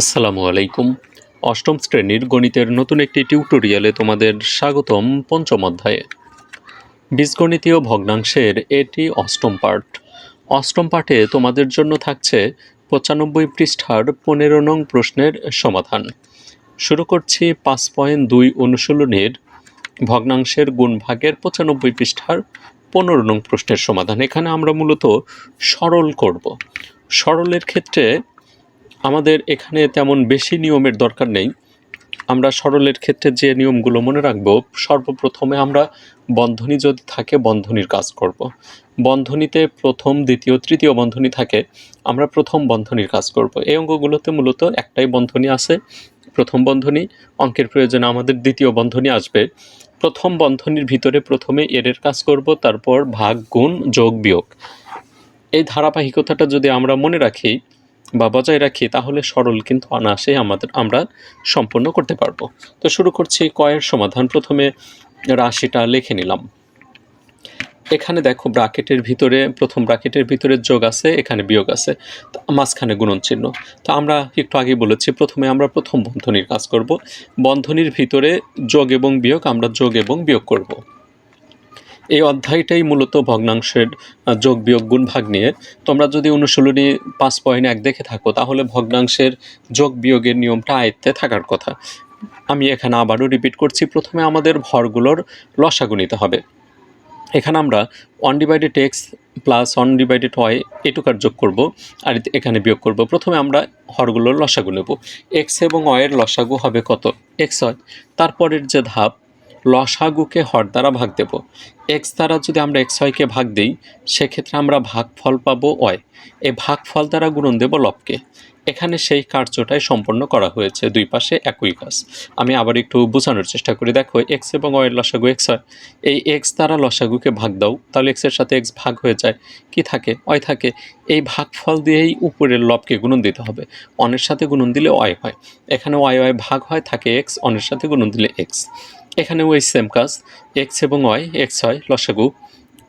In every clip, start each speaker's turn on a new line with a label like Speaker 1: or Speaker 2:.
Speaker 1: আসসালামু আলাইকুম। অষ্টম শ্রেণির গণিতের নতুন একটি টিউটোরিয়ালে তোমাদের স্বাগতম পঞ্চম অধ্যায়ে। বীজগণিতীয় ভগ্নাংশের এটি অষ্টম পার্ট অষ্টম পাঠে তোমাদের জন্য থাকছে পঁচানব্বই পৃষ্ঠার পনেরো নং প্রশ্নের সমাধান। শুরু করছি পাঁচ পয়েন্ট দুই অনুশীলনের ভগ্নাংশের গুণভাগের পঁচানব্বই পৃষ্ঠার পনেরো নং প্রশ্নের সমাধান। এখানে আমরা মূলত সরল করব। সরলের ক্ষেত্রে আমাদের এখানে তেমন বেশি নিয়মের দরকার নেই আমরা সরলের ক্ষেত্রে যে নিয়মগুলো মনে রাখব, সর্বপ্রথমে আমরা বন্ধনী যদি থাকে, বন্ধনীর কাজ করব। বন্ধনীতে প্রথম, দ্বিতীয়, তৃতীয় বন্ধনী থাকে, আমরা প্রথম বন্ধনীর কাজ করব। এই অঙ্কগুলোতে মূলত একটাই বন্ধনী আছে, প্রথম বন্ধনী, অঙ্কের প্রয়োজনে আমাদের দ্বিতীয় বন্ধনী আসবে প্রথম বন্ধনীর ভিতরে প্রথমে এর কাজ করব, তারপর ভাগ, গুণ, যোগ, বিয়োগ এই ধারাবাহিকতাটা যদি আমরা মনে রাখি বা বজায় রাখি, তাহলে সরল কিন্তু অনায়াসে আমাদের, আমরা সম্পন্ন করতে পারব। তো শুরু করছি কয়ের সমাধান। প্রথমে রাশিটা লিখে নিলাম। এখানে দেখো ব্রাকেটের ভিতরে, প্রথম ব্রাকেটের ভিতরে যোগ আছে, এখানে বিয়োগ আছে। মাঝখানে গুণন চিহ্ন। তো আমরা একটু আগে বলেছি, প্রথমে আমরা প্রথম বন্ধনীর কাজ করব। বন্ধনীর ভিতরে যোগ এবং বিয়োগ, আমরা যোগ এবং বিয়োগ করব। এই অধ্যায়টাই মূলত ভগ্নাংশের যোগ বিয়োগ গুণ ভাগ নিয়ে। তোমরা যদি অনুশীলনী পাঁচ পয়েন্ট এক দেখে থাকো, তাহলে ভগ্নাংশের যোগ বিয়োগের নিয়মটা আয়ত্তে থাকার কথা। আমি এখানে আবারও রিপিট করছি, প্রথমে আমাদের ভরগুলোর লসাগু নিতে হবে। এখানে আমরা one divided X plus one divided Y এটুকার যোগ করব, আর এখানে বিয়োগ করব। প্রথমে আমরা হরগুলোর লসাগু নেব। এক্স এবং ওয়ের লসাগু হবে কত? এক্স হয়। তারপরের যে ধাপ লসাগুকে হর দ্বারা ভাগ দেব। এক্স দ্বারা যদি আমরা এক্স ওয়াইকে ভাগ দিই, সেক্ষেত্রে আমরা ভাগফল পাবো ওয়াই। এই ভাগফল দ্বারা গুণন দেব লবকে। এখানে সেই কার্যটাই সম্পন্ন করা হয়েছে দুই পাশে একই কাজ। আমি আবার একটু বোঝানোর চেষ্টা করি। দেখো, এক্স এবং ওয়ের লসাগু এক্স হয়। এই এক্স দ্বারা লসাগুকে ভাগ দাও, তাহলে এক্সের সাথে এক্স ভাগ হয়ে যায়। কি থাকে? ওয়াই থাকে। এই ভাগফল দিয়েই উপরের লবকে গুণন দিতে হবে। অনের সাথে গুণন দিলে ওয়াই হয়। এখানে ওয়াই ওয়াই ভাগ হয়, থাকে এক্স, অনের সাথে গুণন দিলে এক্স। এখানে ওই সেম কাজ এক্স এবং ওয়াই এক্স হয় লসাগু।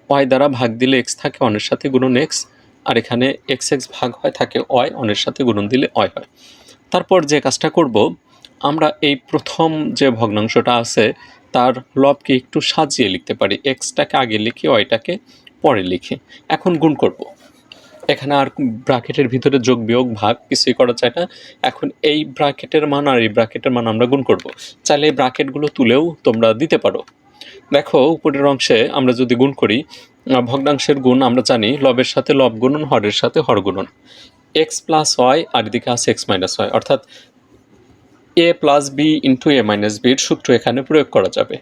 Speaker 1: ওয়াই দ্বারা ভাগ দিলে এক্স থাকে, অনের সাথে গুণন এক্স আর এখানে এক্স এক্স ভাগ হয়, থাকে ওয়াই অনের সাথে গুণন দিলে ওয়াই হয়। তারপর যে কাজটা করব, আমরা এই প্রথম যে ভগ্নাংশটা আছে, তার লবকে একটু সাজিয়ে লিখতে পারি। এক্সটাকে আগে লিখি ওয়াইটাকে পরে লিখি। এখন গুণ করব। এখানে আর ব্র্যাকেটের ভিতরে যোগ, বিয়োগ, ভাগ কিছুই করা যায় না। এখন এই ব্র্যাকেটের মান আর এই ব্র্যাকেটের মান আমরা গুণ করব। চাইলে এই ব্র্যাকেটগুলো তুলেও তোমরা দিতে পারো। দেখো, উপরের অংশে আমরা যদি গুণ করি ভগ্নাংশের গুণ আমরা জানি লবের সাথে লব গুণন, হরের সাথে হর গুণন। এক্স প্লাস ওয়াই আর এদিকে আছে এক্স মাইনাস ওয়াই অর্থাৎ A plus B into A minus বির সূত্র এখানে প্রয়োগ করা যাবে।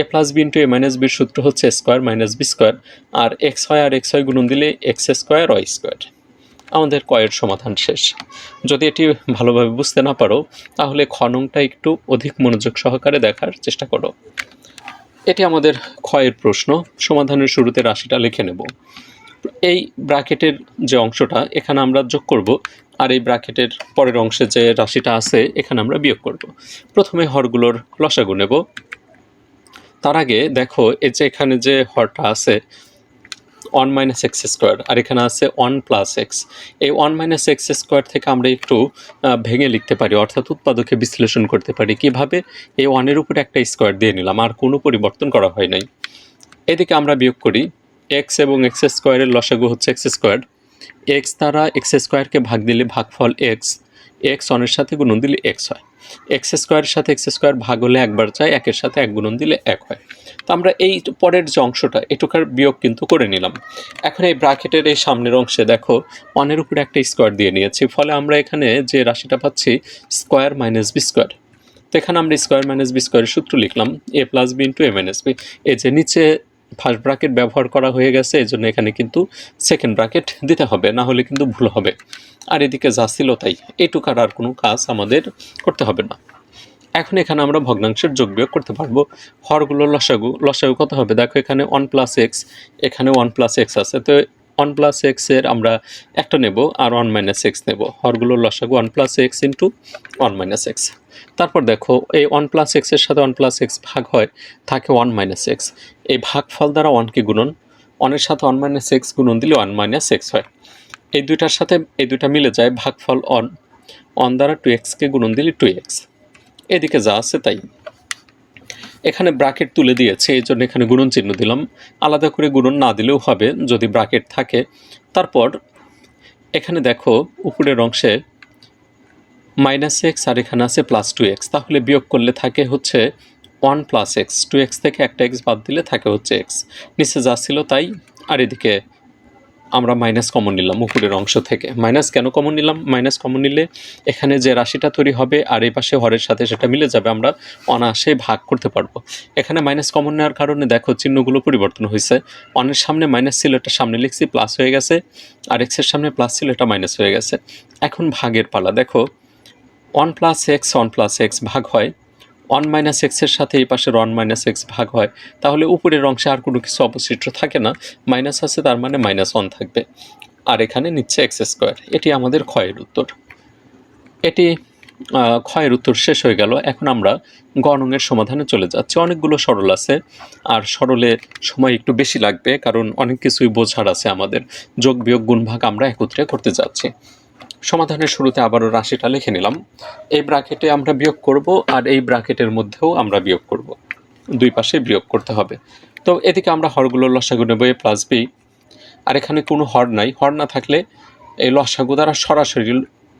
Speaker 1: A plus B into A minus বির সূত্র হচ্ছে স্কোয়ার মাইনাস বি স্কোয়ার আর এক্স হয় আর এক্স হয় গুণন দিলে এক্স স্কোয়ার ওয়াই স্কোয়ার আমাদের কয়ের সমাধান শেষ। যদি এটি ভালোভাবে বুঝতে না পারো, তাহলে খননটা একটু অধিক মনোযোগ সহকারে দেখার চেষ্টা করো। এটি আমাদের ক্ষয়ের প্রশ্ন। সমাধানের শুরুতে রাশিটা লিখে নেব। এই ব্র্যাকেটের যে অংশটা, এখানে আমরা যোগ করব আর এই ব্র্যাকেটের পরের অংশে যে রাশিটা আছে, এখানে আমরা বিয়োগ করব। প্রথমে হরগুলোর লসাগু নেব। তার আগে দেখো, এই যে এখানে যে হরটা আছে ওয়ান মাইনাস এক্স স্কোয়ার আর এখানে আছে ওয়ান প্লাস এক্স এই ওয়ান মাইনাস এক্স স্কোয়ার থেকে আমরা একটু ভেঙে লিখতে পারি, অর্থাৎ উৎপাদকে বিশ্লেষণ করতে পারি। কীভাবে? এই ওয়ানের উপরে একটা স্কোয়ার দিয়ে নিলাম, আর কোনো পরিবর্তন করা হয় নাই। এদিকে আমরা বিয়োগ করি এক্স এবং এক্স স্কোয়ারের লসাগু হচ্ছে এক্স স্কোয়ার এক্স দ্বারা এক্স স্কোয়ারকে ভাগ দিলে ভাগফল এক্স। এক্স অনের সাথে গুণন দিলে এক্স হয়। এক্স স্কোয়ারের সাথে এক্স স্কোয়ার ভাগ হলে একবার চাই, একের সাথে এক গুণন দিলে এক হয়। তো আমরা এই পরের যে অংশটা, এটুকার বিয়োগ কিন্তু করে নিলাম। এখন এই ব্র্যাকেটের এই সামনের অংশে দেখো, ওয়ানের উপরে একটা স্কোয়ার দিয়ে নিয়েছি। ফলে আমরা এখানে যে রাশিটা পাচ্ছি, স্কোয়ার মাইনাস বি স্কোয়ার। তো এখানে আমরা স্কোয়ার মাইনাস বি স্কোয়ারের সূত্র লিখলাম, A plus B into A minus B. এই যে নিচে ফার্স্ট ব্রাকেট ব্যবহার করা হয়ে গেছে এই জন্য এখানে কিন্তু সেকেন্ড ব্রাকেট দিতে হবে, না হলে কিন্তু ভুল হবে। আর এদিকে যা ছিল তাই, এটুকার আর কোনো কাজ আমাদের করতে হবে না। এখন এখানে আমরা ভগ্নাংশের যোগ বিয়োগ করতে পারব। হরগুলো লসাগু লসাগু কত হবে? দেখো এখানে ওয়ান প্লাস এক্স এখানে ওয়ান প্লাস এক্স আছে, তো ওয়ান প্লাস এক্সের আমরা একটা নেব আর ওয়ান মাইনাস এক্স নেব। হরগুলোর লসাগু one plus x into one minus x তারপর দেখো, এই ওয়ান প্লাস এক্সের সাথে ওয়ান প্লাস এক্স ভাগ হয়, থাকে ওয়ান মাইনাস এক্স এই ভাগফল দ্বারা ওয়ানকে গুণন ওয়ানের সাথে ওয়ান মাইনাস এক্স গুণন দিলে ওয়ান মাইনাস এক্স হয়। এই দুইটার সাথে, এই দুইটা মিলে যায় ভাগফল অন ওয়ান দ্বারা টু এক্সকে গুণন দিলে টু এক্স এদিকে যা আছে তাই। এখানে ব্রাকেট তুলে দিয়েছে, এই জন্য এখানে গুণন চিহ্ন দিলাম। আলাদা করে গুণন না দিলেও হবে, যদি ব্রাকেট থাকে। তারপর এখানে দেখো, উপরের অংশে মাইনাস এক্স আর এখানে আছে প্লাস টু এক্স। তাহলে বিয়োগ করলে থাকে হচ্ছে one plus x. Two x থেকে একটা এক্স বাদ দিলে থাকে হচ্ছে এক্স। নিচে যা ছিল তাই, আর এদিকে আমরা মাইনাস কমন নিলাম উপরের অংশ থেকে। মাইনাস কেন কমন নিলাম? মাইনাস কমন নিলে এখানে যে রাশিটা তৈরি হবে আর এই পাশে হরের সাথে সেটা মিলে যাবে, আমরা অনায়াসে ভাগ করতে পারব। এখানে মাইনাস কমন নেওয়ার কারণে দেখো চিহ্নগুলো পরিবর্তন হয়েছে অনের সামনে মাইনাস ছিল, এটা সামনে লিখছি প্লাস হয়ে গেছে। আর এক্সের সামনে প্লাস ছিল, এটা মাইনাস হয়ে গেছে। এখন ভাগের পালা, দেখো one plus x one plus x ভাগ হয় ওয়ান মাইনাস এক্সের সাথে এই পাশের ওয়ান মাইনাস এক্স ভাগ হয়, তাহলে উপরের অংশে আর কোনো কিছু অবশিষ্ট থাকে না মাইনাস আছে তার মানে মাইনাস ওয়ান থাকবে। আর এখানে নিচ্ছে এক্স স্কোয়ার এটি আমাদের ক্ষয়ের উত্তর। এটি ক্ষয়ের উত্তর শেষ হয়ে গেল, এখন আমরা গণনের সমাধানে চলে যাচ্ছি। অনেকগুলো সরল আছে, আর সরলে সময় একটু বেশি লাগবে, কারণ অনেক কিছুই বোঝার আছে আমাদের। যোগ বিয়োগ গুণ ভাগ আমরা একত্রে করতে যাচ্ছি। সমাধানের শুরুতে আবারও রাশিটা লিখে নিলাম। এই ব্রাকেটে আমরা বিয়োগ করব আর এই ব্রাকেটের মধ্যেও আমরা বিয়োগ করব। দুই পাশে বিয়োগ করতে হবে। তো এদিকে আমরা হরগুলোর লসাগু নেব এ প্লাস বি। আর এখানে কোনো হর নাই। হর না থাকলে এই লসাগু দ্বারা সরাসরি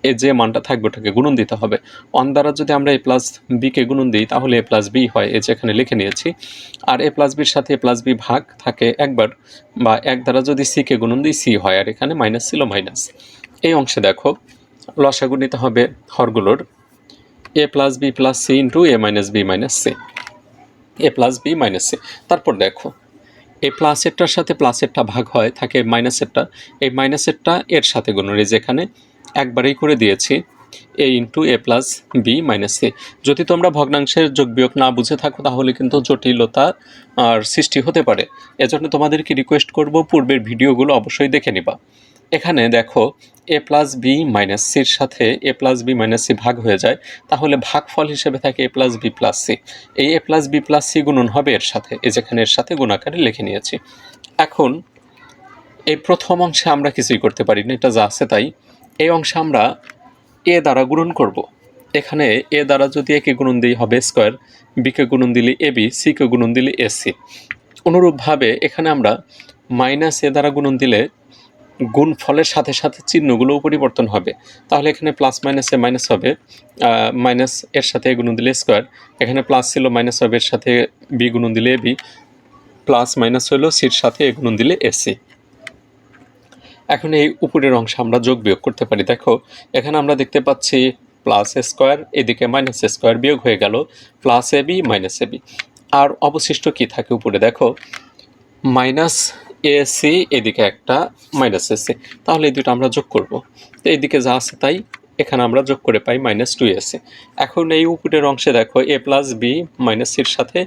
Speaker 1: এ যে মানটা থাকবে ওটাকে গুণন দিতে হবে। অন দ্বারা যদি আমরা এ প্লাস বিকে গুণন দিই, তাহলে এ প্লাস বি হয়। এ যেখানে লিখে নিয়েছি। আর এ প্লাস বির সাথে এ প্লাস বি ভাগ থাকে একবার বা এক দ্বারা যদি সিকে গুণন দিই, সি হয়। আর এখানে মাইনাস ছিল মাইনাস। এই অংশে দেখো, লসাগু নিতে হবে হরগুলোর। A plus b plus c into a minus b minus c. A plus b minus c. তারপর দেখো, এই প্লাসেরটার সাথে প্লাসেরটা ভাগ হয়, থাকে মাইনাসেরটা এই মাইনাসেরটা এর সাথে গুণন এই যেখানে একবারেই করে দিয়েছি, a into a plus b minus c. যদি তোমরা ভগ্নাংশের যোগ বিয়োগ না বুঝে থাকো, তাহলে কিন্তু জটিলতা আর সৃষ্টি হতে পারে। এজন্য তোমাদেরকে রিকোয়েস্ট করব, পূর্বের ভিডিওগুলো অবশ্যই দেখে নিবা। এখানে দেখো এ প্লাস বি মাইনাস সির সাথে a plus b minus c ভাগ হয়ে যায়, তাহলে ভাগফল হিসেবে থাকে a plus b plus c এই a plus b plus c গুণন হবে এর সাথে এ যেখানে এর সাথে গুণাকারে লিখে নিয়েছি। এখন, এই প্রথম অংশে আমরা কিছুই করতে পারি না এটা যা আছে তাই। এই অংশে আমরা এ দ্বারা গুণন করব। এখানে এ দ্বারা যদি একে গুণন দিই হবে স্কোয়ার বিকে গুণন দিলে এ বি সিকে গুণন দিলে এ সি অনুরূপভাবে এখানে আমরা মাইনাস এ দ্বারা গুণন দিলে গুণ ফলের সাথে সাথে চিহ্নগুলোও পরিবর্তন হবে। তাহলে এখানে প্লাস মাইনাসে মাইনাস হবে। মাইনাস এর সাথে গুণন দিলে স্কোয়ার এখানে প্লাস ছিল মাইনাস হবে, এর সাথে বি গুণন দিলে বি প্লাস মাইনাস হলো সির সাথে এ গুণন দিলে এসি এখন এই উপরের অংশ আমরা যোগ বিয়োগ করতে পারি। দেখো, এখানে আমরা দেখতে পাচ্ছি প্লাস স্কোয়ার এদিকে মাইনাস স্কোয়ার বিয়োগ হয়ে গেল plus a b minus a b আর অবশিষ্ট কি থাকে উপরে? দেখো মাইনাস এ সি এদিকে একটা মাইনাস এ সি তাহলে এই দুটো আমরা যোগ করব। তো এইদিকে যা আছে তাই, এখানে আমরা যোগ করে পাই মাইনাস টু এসি এখন এই উপরের অংশে দেখো এ প্লাস বি মাইনাস সির সাথে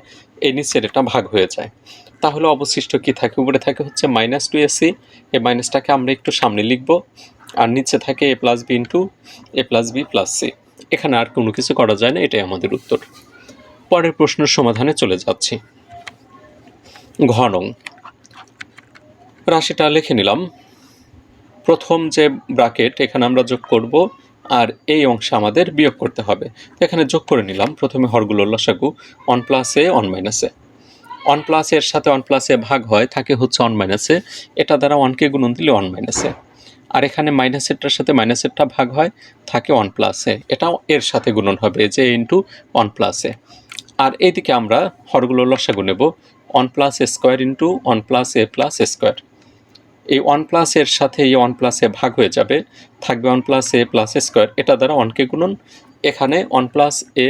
Speaker 1: এই নিচের এটা ভাগ হয়ে যায়। তাহলে অবশিষ্ট কি থাকে? উপরে থাকে হচ্ছে মাইনাস টু এসি এই মাইনাসটাকে আমরা একটু সামনে লিখব। আর নিচে থাকে a plus b into a plus b plus c এখানে আর কোনো কিছু করা যায় না, এটাই আমাদের উত্তর। পরের প্রশ্নের সমাধানে চলে যাচ্ছি। ঘনং। রাশিটা লিখে নিলাম। প্রথম যে ব্রাকেট এখানে আমরা যোগ করব আর এই অংশে আমাদের বিয়োগ করতে হবে। এখানে যোগ করে নিলাম। প্রথমে হরগুলোর লসাগু one plus a one minus a one plus এর সাথে ওয়ান প্লাস এ ভাগ হয়, থাকে হচ্ছে ওয়ান মাইনাসে এটা দ্বারা ওয়ানকে গুণন দিলে ওয়ান মাইনাসে আর এখানে মাইনাস মাইনাসেরটার সাথে মাইনাস মাইনাসেরটা ভাগ হয়, থাকে ওয়ান প্লাসে এটাও এর সাথে গুণন হবে যে ইন্টু ওয়ান প্লাসে আর এইদিকে আমরা হরগুলোর লসাগু নেব one plus a square into one plus a plus square এই ওয়ান প্লাস এর সাথে এই ওয়ান প্লাস ভাগ হয়ে যাবে। থাকবে one plus a plus square এটা দ্বারা ওয়ানকে গুণন। এখানে ওয়ান প্লাস এ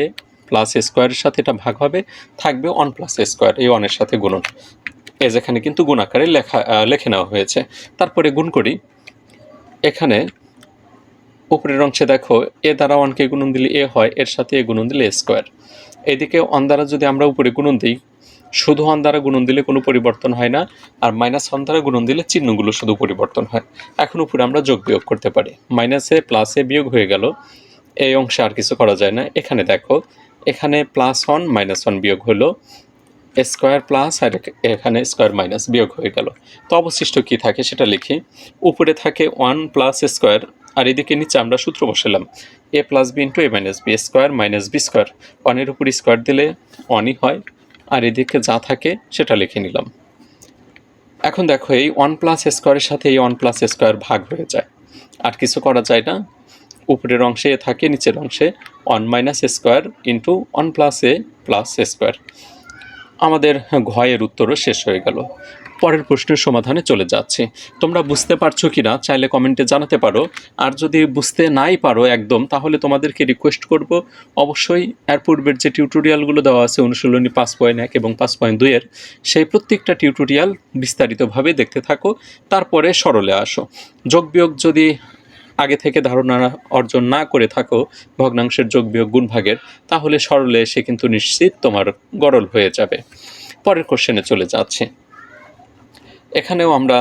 Speaker 1: প্লাস স্কোয়ারের সাথে এটা ভাগ হবে। থাকবে ওয়ান প্লাস স্কোয়ার এই ওয়ানের সাথে গুণন। এ যেখানে কিন্তু গুণ আকারে লেখা লেখে নেওয়া হয়েছে। তারপরে গুণ করি। এখানে উপরের অংশে দেখো এ দ্বারা ওয়ানকে গুণন দিলে এ হয়, এর সাথে এ গুণন দিলে স্কোয়ার এদিকে ওয়ান দ্বারা যদি আমরা উপরে গুণন দিই শুধু ওয়ান দ্বারা গুণন দিলে কোনো পরিবর্তন হয় না, আর মাইনাস ওয়ান দ্বারা গুণন দিলে চিহ্নগুলো শুধু পরিবর্তন হয়। এখন উপরে আমরা যোগ বিয়োগ করতে পারি। মাইনাসে প্লাসে বিয়োগ হয়ে গেল। এই অংশে আর কিছু করা যায় না। এখানে দেখো, এখানে প্লাস ওয়ান মাইনাস ওয়ান বিয়োগ হলো স্কোয়ার প্লাস আর এখানে স্কোয়ার মাইনাস বিয়োগ হয়ে গেল। তো অবশিষ্ট কি থাকে সেটা লিখি। উপরে থাকে ওয়ান প্লাস স্কোয়ার আর এদিকে নিচে আমরা সূত্র বসালাম। A plus b into a minus b square minus b square ওয়ানের উপর স্কোয়ার দিলে ওয়ানই হয়। আর এদিকে যা থাকে সেটা লিখে নিলাম। এখন দেখো, এই ওয়ান প্লাস স্কোয়ারের সাথে এই ওয়ান প্লাস স্কোয়ার ভাগ হয়ে যায়। আর কিছু করা যায় না। উপরের অংশে এ থাকে, নিচের অংশে one minus square into one plus a plus square. আমাদের ঘয়ের উত্তরও শেষ হয়ে গেল। পরের প্রশ্নের সমাধানে চলে যাচ্ছি। তোমরা বুঝতে পারছ কি না চাইলে কমেন্টে জানাতে পারো। আর যদি বুঝতে নাই পারো একদম, তাহলে তোমাদেরকে রিকোয়েস্ট করব। অবশ্যই এর পূর্বের যে টিউটোরিয়ালগুলো দেওয়া আছে, অনুশীলনী পাঁচ পয়েন্ট এক এবং পাঁচ পয়েন্ট দুইয়ের সেই প্রত্যেকটা টিউটোরিয়াল বিস্তারিতভাবে দেখতে থাকো। তারপরে সরলে আসো। যোগ বিয়োগ যদি আগে থেকে ধারণা অর্জন না করে থাকো, ভগ্নাংশের যোগ বিয়োগ গুণ ভাগের তাহলে সরলে সে কিন্তু নিশ্চিত তোমার গরল হয়ে যাবে। পরের কোশ্চেনে চলে যাচ্ছে। এখানেও আমরা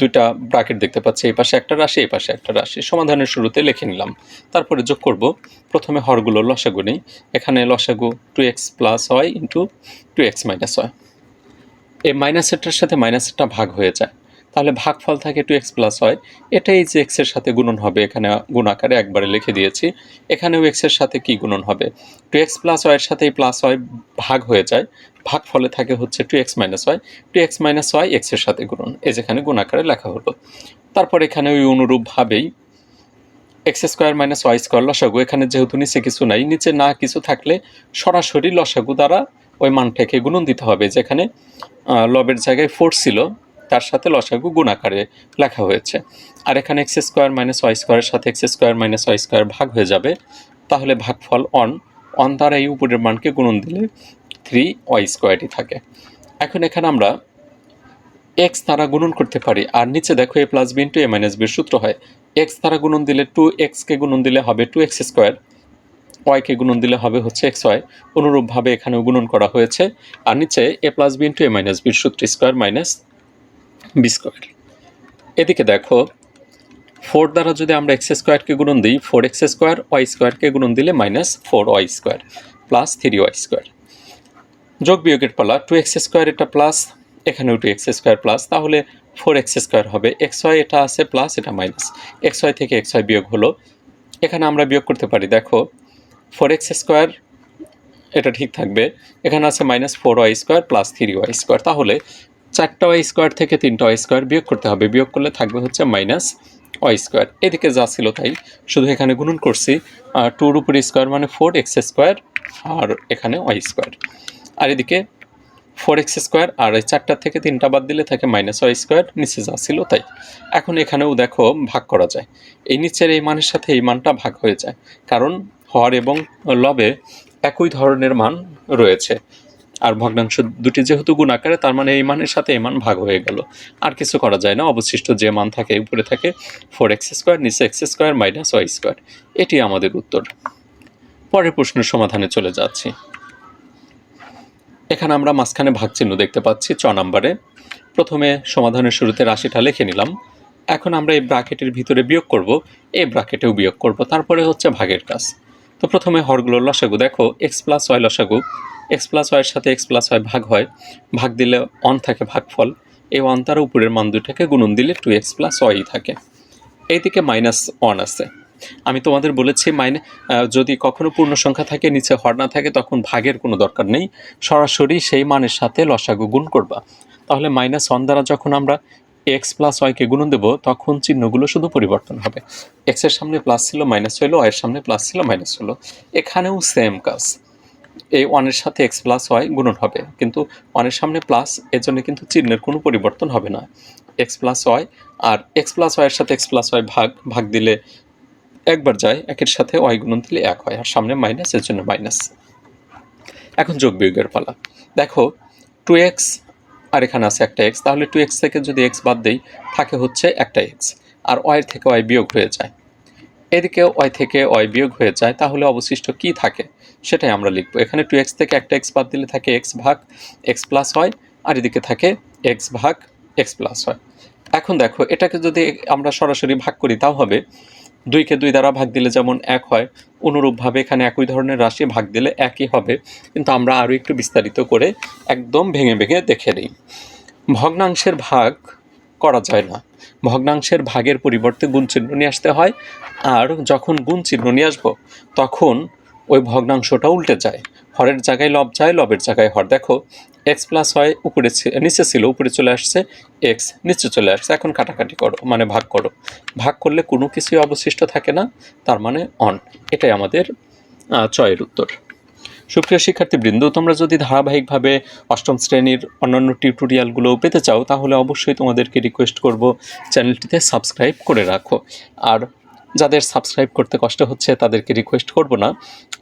Speaker 1: দুইটা ব্রাকেট দেখতে পাচ্ছি, এই পাশে একটা রাশি, এই পাশে একটা রাশি। সমাধানের শুরুতে লিখে নিলাম। তারপরে যোগ করব। প্রথমে হরগুলো লসাগু নেই। এখানে লসাগু টু এক্স প্লাস হয় ইন্টু টু এক্স মাইনাস হয় এই মাইনাস সেটটার সাথে মাইনাস সেটটা ভাগ হয়ে যায়। তাহলে ভাগফল থাকে টু এক্স প্লাস হয়। এটাই যে এক্সের সাথে গুণন হবে, এখানে গুণ আকারে একবারে লিখে দিয়েছি। এখানেও এক্সের সাথে কি গুণন হবে? টু এক্স প্লাস ওয়াইয়ের সাথে এই প্লাস ওয়াই ভাগ হয়ে যায়। ভাগ ফলে থাকে হচ্ছে two x minus y two x minus y এক্সের সাথে গুণন। এই যেখানে গুণ আকারে লেখা হলো। তারপর এখানে ওই অনুরূপভাবেই x square minus y square লসাগু। এখানে যেহেতু নিচে কিছু নাই, নিচে না কিছু থাকলে সরাসরি লসাগু দ্বারা ওই মানটাকে গুণন দিতে হবে। যেখানে লবের জায়গায় ফোর ছিল তার সাথে লসাগু গুণ আকারে লেখা হয়েছে। আর এখানে এক্স স্কোয়ার মাইনাস ওয়াই স্কোয়ারের সাথে x square minus y square ভাগ হয়ে যাবে। তাহলে ভাগফল অন অন দ্বারা এই উপরের মানকে গুণন দিলে থ্রি ওয়াই স্কোয়ারই থাকে। এখন এখানে আমরা এক্স দ্বারা গুণন করতে পারি। আর নিচে দেখো a plus b into a minus বির সূত্র হয়। এক্স দ্বারা গুণন দিলে টু এক্সকে গুণন দিলে হবে টু এক্স স্কোয়ার ওয়াইকে গুণন দিলে হবে হচ্ছে এক্স ওয়াই অনুরূপভাবে এখানেও গুণন করা হয়েছে। আর নিচে a plus b into a minus বির সূত্র স্কোয়ার মাইনাস বি স্কোয়ার এদিকে দেখো, ফোর দ্বারা যদি আমরা এক্স স্কোয়ারকে গুণন দিই, ফোর এক্স স্কোয়ার, ওয়াই স্কোয়ারকে গুণন দিলে minus four y square, plus three y square. যোগ বিয়োগের পালা, টু এক্স স্কোয়ার এটা প্লাস, এখানেও টু এক্স স্কোয়ার প্লাস, তাহলে ফোর এক্স স্কোয়ার হবে। এক্স ওয়াই এটা আছে প্লাস, এটা মাইনাস। এক্স ওয়াই থেকে এক্স ওয়াই বিয়োগ হলো। এখানে আমরা বিয়োগ করতে পারি, দেখো, ফোর এক্স স্কোয়ার, এটা ঠিক থাকবে। এখানে আছে minus four y square, plus three y square. তাহলে চারটা ওয়াই স্কোয়ার থেকে তিনটা ওয়াই স্কোয়ার বিয়োগ করতে হবে। বিয়োগ করলে থাকবে হচ্ছে মাইনাস ওয়াই স্কোয়ার এদিকে যা ছিল তাই। শুধু এখানে গুণন করছি। টুর উপর স্কোয়ার মানে ফোর এক্স স্কোয়ার আর এখানে ওয়াই স্কোয়ার আর এদিকে ফোর এক্স স্কোয়ার আর এই চারটার থেকে তিনটা বাদ দিলে থাকে মাইনাস ওয়াই স্কোয়ার নিচে যা ছিল তাই। এখন এখানেও দেখো ভাগ করা যায়। এই নিচের এই মানের সাথে এই মানটা ভাগ হয়ে যায়। কারণ হর এবং লবে একই ধরনের মান রয়েছে। আর ভগ্নাংশ দুটি যেহেতু গুণ আকারে, তার মানে এই মানের সাথে এই মান ভাগ হয়ে গেল। আর কিছু করা যায় না, অবশিষ্ট যে মান থাকে, উপরে থাকে ফোর এক্স স্কোয়ার নিচে x square minus y square এটি আমাদের উত্তর। পরের প্রশ্নের সমাধানে চলে যাচ্ছি। এখানে আমরা মাঝখানে ভাগ চিহ্ন দেখতে পাচ্ছি চ নম্বরে। প্রথমে সমাধানের শুরুতে রাশিটা লিখে নিলাম। এখন আমরা এই ব্রাকেটের ভিতরে বিয়োগ করব। এই ব্রাকেটেও বিয়োগ করব। তারপরে হচ্ছে ভাগের কাজ। তো প্রথমে হরগুলোর লসাগু দেখো এক্স প্লাস ওয়াই লসাগু। এক্স প্লাস ওয়াইয়ের সাথে এক্স প্লাস ওয়াই ভাগ হয়, ভাগ দিলে অন থাকে ভাগফল। এই ওয়ান তার উপরের মান দুটাকে গুণন দিলে টু এক্স প্লাস ওয়াই থাকে। এইদিকে মাইনাস ওয়ান আছে। আমি তোমাদের বলেছি মাইনে যদি কখনো পূর্ণ সংখ্যা থাকে, নিচে হর না থাকে, তখন ভাগের কোনো দরকার নেই। সরাসরি সেই মানের সাথে লসাগু গুণ করবা। তাহলে মাইনাস ওয়ান দ্বারা যখন আমরা এক্স প্লাস ওয়াইকে গুণন দেবো, তখন চিহ্নগুলো শুধু পরিবর্তন হবে। এক্সের সামনে প্লাস ছিল মাইনাস হলো ওয়াইয়ের সামনে প্লাস ছিল মাইনাস হলো। এখানেও সেম কাজ। এই ওয়ানের সাথে এক্স প্লাস ওয়াই গুণন হবে। কিন্তু ওয়ানের সামনে প্লাস, এর জন্য কিন্তু চিহ্নের কোনো পরিবর্তন হবে না। এক্স প্লাস ওয়াই আর এক্স প্লাস ওয়াইয়ের সাথে এক্স প্লাস ওয়াই ভাগ ভাগ দিলে একবার যায়, একের সাথে ওয়াই গুণন দিলে এক হয়, আর সামনে মাইনাস, এর জন্য মাইনাস। এখন যোগ বিয়োগের পালা। দেখো, টু এক্স, আর এখানে আছে একটা এক্স, তাহলে টু এক্স থেকে যদি এক্স বাদ দেই, থাকে হচ্ছে একটা এক্স, আর ওয়াই থেকে ওয়াই বিয়োগ হয়ে যায়। এদিকে ওয়াই থেকে ওয়াই বিয়োগ হয়ে যায়, তাহলে অবশিষ্ট কি থাকে? সেটাই আমরা লিখব। এখানে টু এক্স থেকে একটা এক্স বাদ দিলে থাকে এক্স ভাগ এক্স প্লাস হয় আর এদিকে থাকে এক্স ভাগ এক্স প্লাস হয় এখন দেখো, এটাকে যদি আমরা সরাসরি ভাগ করি, তাও হবে। দুইকে দুই দ্বারা ভাগ দিলে যেমন এক হয়, অনুরূপভাবে এখানে একই ধরনের রাশি ভাগ দিলে একই হবে। কিন্তু আমরা আরও একটু বিস্তারিত করে একদম ভেঙে ভেঙে দেখে নিই। ভগ্নাংশের ভাগ করা যায় না। ভগ্নাংশের ভাগের পরিবর্তে গুণ চিহ্ন নিয়ে আসতে হয় আর যখন গুণ চিহ্ন নিয়ে আসব, তখন ওই ভগ্নাংশটা উল্টে যায়। হরের জায়গায় লব যায়, লবের জায়গায় হর। দেখো এক্স প্লাস হয় উপরে নিচে ছিল, উপরে চলে আসছে এক্স নিচে চলে আসছে। এখন কাটাকাটি করো মানে ভাগ করো। ভাগ করলে কোনো কিছুই অবশিষ্ট থাকে না, তার মানে অন এটাই আমাদের চয়ের উত্তর। সুপ্রিয় শিক্ষার্থীবৃন্দ, তোমরা যদি ধারাবাহিকভাবে অষ্টম শ্রেণির অন্যান্য টিউটোরিয়ালগুলো পেতে চাও, তাহলে অবশ্যই তোমাদেরকে রিকোয়েস্ট করব চ্যানেলটিতে সাবস্ক্রাইব করে রাখো। আর যাদের সাবস্ক্রাইব করতে কষ্ট হচ্ছে, তাদেরকে রিকোয়েস্ট করব না।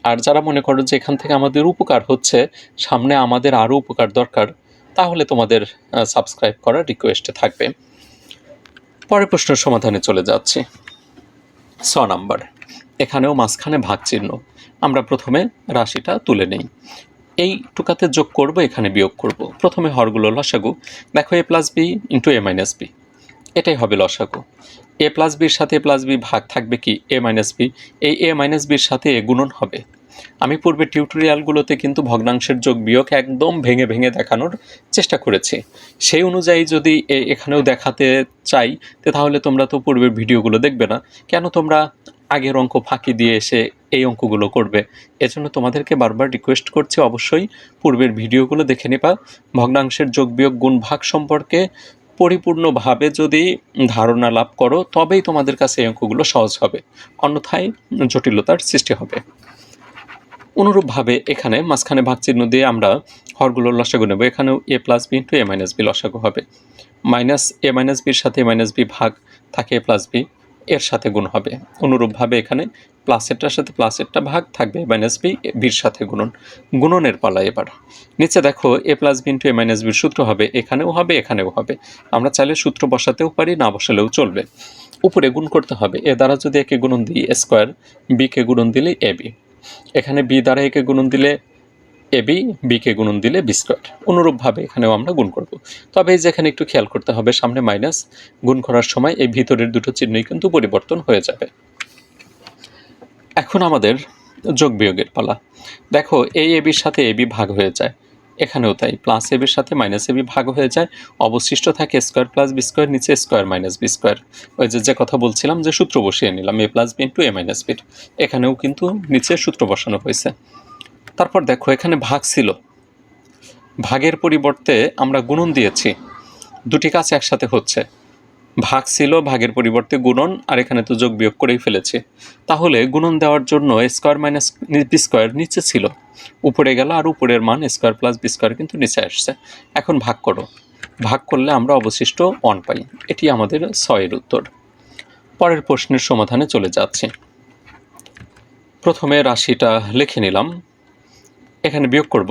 Speaker 1: আর যারা মনে করো যে এখান থেকে আমাদের উপকার হচ্ছে, সামনে আমাদের আরও উপকার দরকার, তাহলে তোমাদের সাবস্ক্রাইব করার রিকোয়েস্টে থাকবে। পরের প্রশ্নের সমাধানে চলে যাচ্ছি। ছ নাম্বার, এখানেও মাঝখানে ভাগ চিহ্ন আমরা প্রথমে রাশিটা তুলে নেই। এই টুকাতে যোগ করব, এখানে বিয়োগ করব। প্রথমে হরগুলো লসাগু। দেখো a plus b into a minus b এটাই হবে লসাগু। এ প্লাস বির সাথে এ প্লাস বি ভাগ থাকবে কি? এ মাইনাস বি এই এ মাইনাস বির সাথে এ গুণন হবে। আমি পূর্বে টিউটোরিয়ালগুলোতে কিন্তু ভগ্নাংশের যোগ বিয়োগ একদম ভেঙে ভেঙে দেখানোর চেষ্টা করেছি। সেই অনুযায়ী যদি এখানেও দেখাতে চাই তাহলে তোমরা তো পূর্বের ভিডিওগুলো দেখবে না। কেন তোমরা আগের অঙ্ক ফাঁকি দিয়ে এসে এই অঙ্কগুলো করবে। এজন্য তোমাদেরকে বারবার রিকোয়েস্ট করছি অবশ্যই পূর্বের ভিডিওগুলো দেখে নেবা। ভগ্নাংশের যোগ বিয়োগ গুণ ভাগ সম্পর্কে পরিপূর্ণভাবে যদি ধারণা লাভ করো, তবেই তোমাদের কাছে এই অঙ্কগুলো সহজ হবে। অন্যথায় জটিলতার সৃষ্টি হবে। অনুরূপভাবে এখানে মাঝখানে ভাগ চিহ্ন দিয়ে আমরা হরগুলোর লসাগু নেব। এখানেও a plus b into a minus b লসাগু হবে। মাইনাস এ মাইনাস বির সাথে এ মাইনাস বি ভাগ থাকে এ প্লাস বি এর সাথে গুণ হবে। অনুরূপভাবে এখানে প্লাসেরটার সাথে প্লাসেরটা ভাগ থাকবে মাইনাস বি বির সাথে গুণন। গুণনের পালা এবার। নিচে দেখো a plus b into a minus বির সূত্র হবে, এখানেও হবে এখানেও হবে। আমরা চাইলে সূত্র বসাতেও পারি, না বসালেও চলবে। উপরে গুণ করতে হবে এ দ্বারা যদি একে গুণন দিই এ স্কোয়ার বিকে গুণন দিলে এ বি এখানে বি দ্বারা একে গুণন দিলে এ বি বিকে গুণন দিলে বি স্কোয়ার অনুরূপভাবে এখানেও আমরা গুণ করব। তবে এই যে এখানে একটু খেয়াল করতে হবে, সামনে মাইনাস গুণ করার সময় এই ভিতরের দুটো চিহ্নই কিন্তু পরিবর্তন হয়ে যাবে। এখন আমাদের যোগ বিয়োগের পালা। দেখো এই এবির সাথে এবি ভাগ হয়ে যায়। এখানেও তাই প্লাস এবির সাথে মাইনাস এবি ভাগ হয়ে যায়। অবশিষ্ট থাকে স্কোয়ার প্লাস বি স্কোয়ার নিচে স্কোয়ার মাইনাস বি স্কোয়ার ওই যে যে কথা বলছিলাম যে সূত্র বসিয়ে নিলাম a plus b into a minus বির এখানেও কিন্তু নিচে সূত্র বসানো হয়েছে। তারপর দেখো, এখানে ভাগ ছিল। ভাগের পরিবর্তে আমরা গুণন দিয়েছি। দুটি কাজ একসাথে হচ্ছে। ভাগ ছিল, ভাগের পরিবর্তে গুণন, আর এখানে তো যোগ বিয়োগ করেই ফেলেছি। তাহলে গুণন দেওয়ার জন্য স্কোয়ার মাইনাস বি স্কোয়ার নিচে ছিল। উপরে গেল আর উপরের মান স্কোয়ার প্লাস বি স্কোয়ার কিন্তু নিচে আসছে। এখন ভাগ করো। ভাগ করলে আমরা অবশিষ্ট ওয়ান পাই। এটি আমাদের ছয়ের উত্তর। পরের প্রশ্নের সমাধানে চলে যাচ্ছি। প্রথমে রাশিটা লিখে নিলাম। এখানে বিয়োগ করব।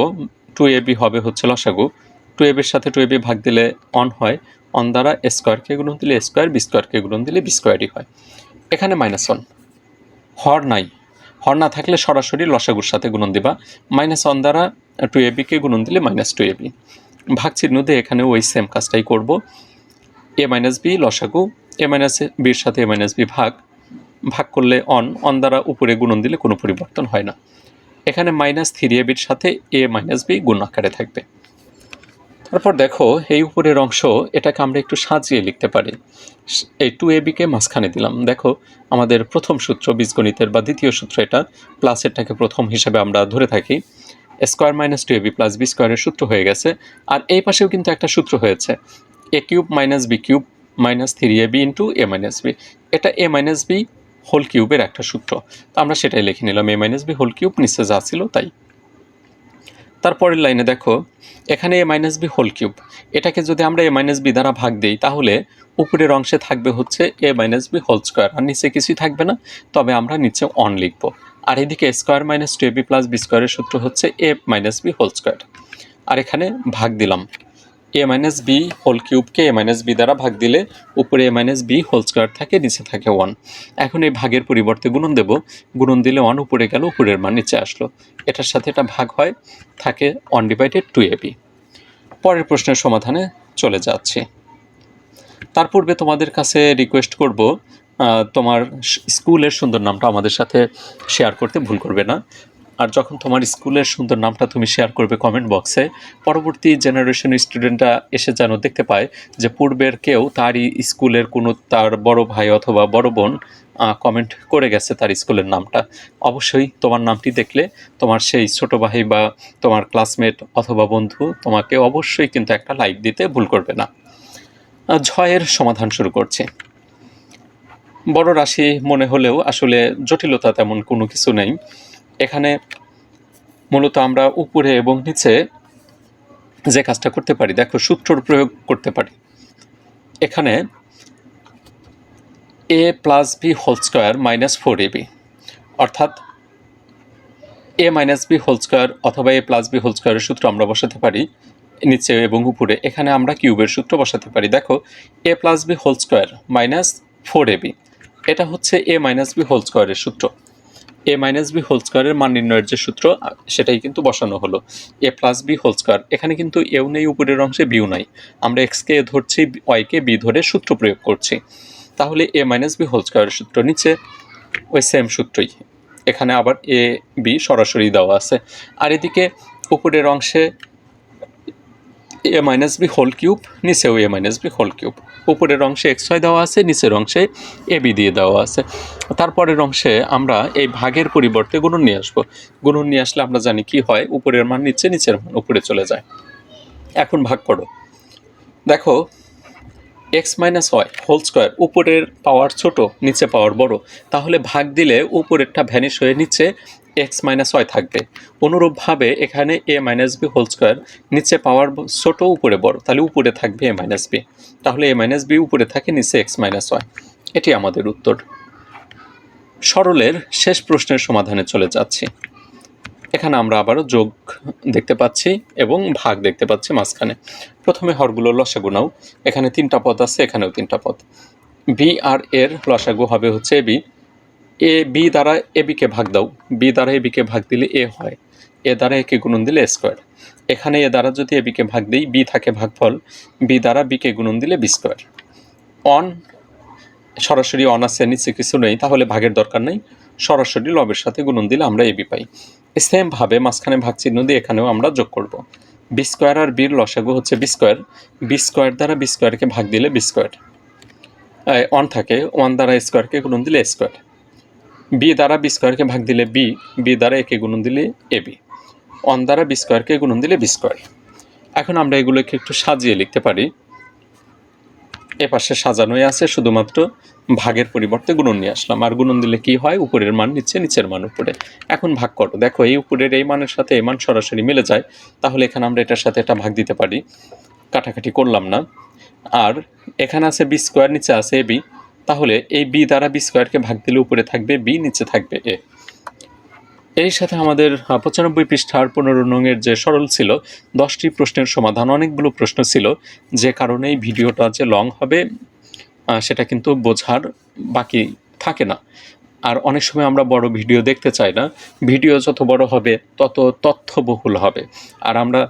Speaker 1: টু এ বি হবে হচ্ছে লসাগু। টু এ বির সাথে টু এ বি ভাগ দিলে অন হয়। অন দ্বারা স্কোয়ারকে গুণন দিলে স্কোয়ার বি স্কোয়ারকে গুণন দিলে বি স্কোয়ারই হয়। এখানে মাইনাস ওয়ান হর নাই। হর না থাকলে সরাসরি লসাগুর সাথে গুণন দিবা। মাইনাস ওয়ান দ্বারা টু এ বিকে গুণন দিলে মাইনাস টু এ বি ভাগ চিহ্ন দিয়ে এখানে ওই সেম কাজটাই করব। এ মাইনাস বি লসাগু। এ মাইনাস বির সাথে এ মাইনাস বি ভাগ। ভাগ করলে অন অন দ্বারা উপরে গুণন দিলে কোনো পরিবর্তন হয় না। এখানে মাইনাস থ্রি এ বির সাথে এ মাইনাস বি গুণ আকারে থাকবে। তারপর দেখো, এই উপরের অংশ এটাকে আমরা একটু সাজিয়ে লিখতে পারি। এই টু এ বিকে মাঝখানে দিলাম। দেখো, আমাদের প্রথম সূত্র বীজগণিতের বা দ্বিতীয় সূত্র এটা প্লাস প্লাসেরটাকে প্রথম হিসাবে আমরা ধরে থাকি। Square minus two a b plus b স্কোয়ারের সূত্র হয়ে গেছে। আর এই পাশেও কিন্তু একটা সূত্র হয়েছে। A cube minus b cube minus three a b into a minus b এটা এ মাইনাস বি হোল কিউবের একটা সূত্র। তো আমরা সেটাই লিখে নিলাম a minus b whole cube, নিচে যা ছিল তাই। তারপরের লাইনে দেখো, এখানে a minus b whole cube. এটাকে যদি আমরা এ মাইনাস বি দ্বারা ভাগ দিই, তাহলে উপরের অংশে থাকবে হচ্ছে a minus b whole square আর নিচে কিছুই থাকবে না। তবে আমরা নিচে অন লিখব। আর এদিকে square minus two a b plus b স্কোয়ারের সূত্র হচ্ছে a minus b whole square আর এখানে ভাগ দিলাম। এ মাইনাস বি হোল কিউবকে এ মাইনাস বি দ্বারা ভাগ দিলে উপরে a minus b whole square থাকে, নিচে থাকে ওয়ান এখন এই ভাগের পরিবর্তে গুণন দেব। গুণন দিলে ওয়ান উপরে গেল, উপরের মান নিচে আসলো। এটার সাথে এটা ভাগ হয়, থাকে one divided two a b পরের প্রশ্নের সমাধানে চলে যাচ্ছি। তার পূর্বে তোমাদের কাছে রিকোয়েস্ট করব তোমার স্কুলের সুন্দর নামটা আমাদের সাথে শেয়ার করতে ভুল করবে না। আর যখন তোমার স্কুলের সুন্দর নামটা তুমি শেয়ার করবে কমেন্ট বক্সে পরবর্তী জেনারেশন স্টুডেন্টরা এসে যেন দেখতে পায় যে পূর্বের কেউ তারই স্কুলের কোনো তার বড় ভাই অথবা বড় বোন কমেন্ট করে গেছে তার স্কুলের নামটা। অবশ্যই তোমার নামটি দেখলে তোমার সেই ছোট ভাই বা তোমার ক্লাসমেট অথবা বন্ধু তোমাকে অবশ্যই কিন্তু একটা লাইক দিতে ভুল করবে না। ঝয়ের সমাধান শুরু করছে। বড় রাশি মনে হলেও আসলে জটিলতা তেমন কোনো কিছু নেই। এখানে মূলত আমরা উপরে এবং নিচে যে কাজটা করতে পারি, দেখো সূত্রর প্রয়োগ করতে পারি। এখানে a plus b whole square minus four a b অর্থাৎ a minus b whole square অথবা এ প্লাস বি হোল স্কোয়ারের সূত্র আমরা বসাতে পারি নিচে এবং উপরে। এখানে আমরা কিউবের সূত্র বসাতে পারি। দেখো a plus b whole square minus four a b এটা হচ্ছে এ মাইনাস বি হোল স্কোয়ারের সূত্র। এ মাইনাস বি হোল স্কোয়ারের মান নির্ণয়ের যে সূত্র, সেটাই কিন্তু বসানো হলো। A plus b whole square এখানে কিন্তু এও নেই, উপরের অংশে বিও নাই। আমরা এক্সকে ধরছি ওয়াইকে বি ধরে সূত্র প্রয়োগ করছি। তাহলে এ মাইনাস বি হোল স্কোয়ারের সূত্র নিচে ওই সেম সূত্রই। এখানে আবার এ বি সরাসরি দেওয়া আছে। আর এদিকে উপরের অংশে a minus b whole cube নিচেও a minus b whole cube উপরের অংশে এক্স ওয়াই দেওয়া আছে, নিচের অংশে এ বি দিয়ে দেওয়া আছে। তারপরের অংশে আমরা এই ভাগের পরিবর্তে গুণন নিয়ে আসব। গুণন নিয়ে আসলে আমরা জানি কি হয়, উপরের মান নিচে, নিচের মান উপরে চলে যায়। এখন ভাগ করো। দেখো x minus y whole square উপরের পাওয়ার ছোট, নিচে পাওয়ার বড়। তাহলে ভাগ দিলে উপরেরটা ভ্যানিশ হয়ে নিচে এক্স মাইনাস ওয়াই থাকবে। অনুরূপভাবে এখানে a minus b whole square, নিচে পাওয়ার ছোট উপরে বড়, তাহলে উপরে থাকবে এ মাইনাস বি। তাহলে এ মাইনাস বি উপরে থাকে, নিচে এক্স মাইনাস ওয়াই। এটি আমাদের উত্তর। সরলের শেষ প্রশ্নের সমাধানে চলে যাচ্ছি। এখানে আমরা আবারও যোগ দেখতে পাচ্ছি এবং ভাগ দেখতে পাচ্ছি মাঝখানে। প্রথমে হরগুলো লসাগু নাও। এখানে তিনটা পদ আছে, এখানেও তিনটা পদ। বি আর এর লসাগু হবে হচ্ছে বি। এ, বি দ্বারা এ বিকে ভাগ দাও। বি দ্বারা এ বিকে ভাগ দিলে এ হয়। এ দ্বারা একে গুণন দিলে এ স্কোয়ার। এখানে এ দ্বারা যদি এ বিকে ভাগ দিই, বি থাকে ভাগফল। বি দ্বারা বিকে গুণন দিলে বি স্কোয়ার। অন, সরাসরি অন আছে, নিচে কিছু নেই, তাহলে ভাগের দরকার নেই। সরাসরি লবের সাথে গুণন দিলে আমরা এবি পাই। সেমভাবে মাঝখানে ভাগ চিহ্ন দিয়ে এখানেও আমরা যোগ করব। বি স্কোয়ার আর বির লসাগু হচ্ছে বি স্কোয়ার। বি স্কোয়ার দ্বারা বি স্কোয়ারকে ভাগ দিলে বি স্কোয়ার। ওয়ান থাকে, ওয়ান দ্বারা স্কোয়ারকে গুণন দিলে স্কোয়ার। বি দ্বারা বি স্কোয়ারকে ভাগ দিলে বি বি দ্বারা একে গুণন দিলে এ বি। ওয়ান দ্বারা বি স্কোয়ারকে গুণন দিলে বি স্কোয়ার। এখন আমরা এগুলোকে একটু সাজিয়ে লিখতে পারি। এ পাশে সাজানোই আছে, শুধুমাত্র ভাগের পরিবর্তে গুণন নিয়ে আসলাম। আর গুণন দিলে কি হয়? উপরের মান নিচে, নিচের মান উপরে। এখন ভাগ করো। দেখো, এই উপরের এই মানের সাথে এই মান সরাসরি মিলে যায়। তাহলে এখানে আমরা এটার সাথে এটা ভাগ দিতে পারি। কাটাকাটি করলাম না। আর এখানে আছে বি স্কোয়ার, নিচে আছে এ বি। তাহলে এই বি দ্বারা বি স্কোয়ারকে ভাগ দিলে উপরে থাকবে, বি নিচে থাকবে এ। এর সাথে আমাদের পঁচানব্বই পৃষ্ঠার পনেরো নংয়ের যে সরল ছিল, দশটি প্রশ্নের সমাধান, অনেকগুলো প্রশ্ন ছিল, যে কারণে এই ভিডিওটা যে লং হবে সেটা কিন্তু বোঝার বাকি থাকে না। আর অনেক সময় আমরা বড় ভিডিও দেখতে চাই না, ভিডিও যত বড় হবে, তত তথ্যবহুল হবে। আর আমরা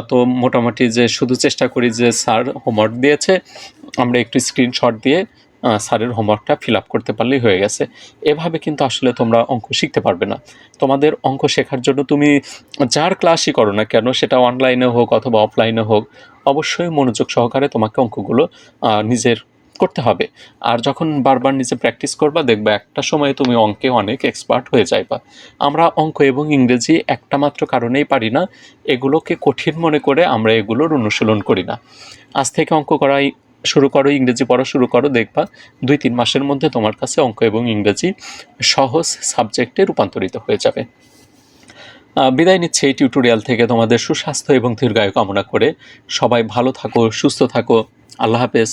Speaker 1: অত মোটামুটি যে শুধু চেষ্টা করি যে স্যার হোমওয়ার্ক দিয়েছে, আমরা একটু স্ক্রিনশট দিয়ে স্যারের হোমওয়ার্কটা ফিল আপ করতে পারলেই হয়ে গেছে। এভাবে কিন্তু আসলে তোমরা অঙ্ক শিখতে পারবে না। তোমাদের অঙ্ক শেখার জন্য তুমি যার ক্লাসই করো না কেন, সেটা অনলাইনে হোক অথবা অফলাইনে হোক, অবশ্যই মনোযোগ সহকারে তোমাকে অঙ্কগুলো নিজের করতে হবে। আর যখন বারবার নিজে প্র্যাকটিস করবা, দেখবা একটা সময়ে তুমি অঙ্কে অনেক এক্সপার্ট হয়ে যাইবা। আমরা অঙ্ক এবং ইংরেজি একটা মাত্র কারণেই পারি না, এগুলোকে কঠিন মনে করে আমরা এগুলোর অনুশীলন করি না। আজ থেকে অঙ্ক করাই শুরু করো, ইংরেজি পড়া শুরু করো, দেখবা দুই তিন মাসের মধ্যে তোমার কাছে অঙ্ক এবং ইংরেজি সহজ সাবজেক্টে রূপান্তরিত হয়ে যাবে। বিদায় নিচ্ছে এই টিউটোরিয়াল থেকে তোমাদের সুস্বাস্থ্য এবং দীর্ঘায়ু কামনা করে। সবাই ভালো থাকো, সুস্থ থাকো। আল্লাহ হাফেজ।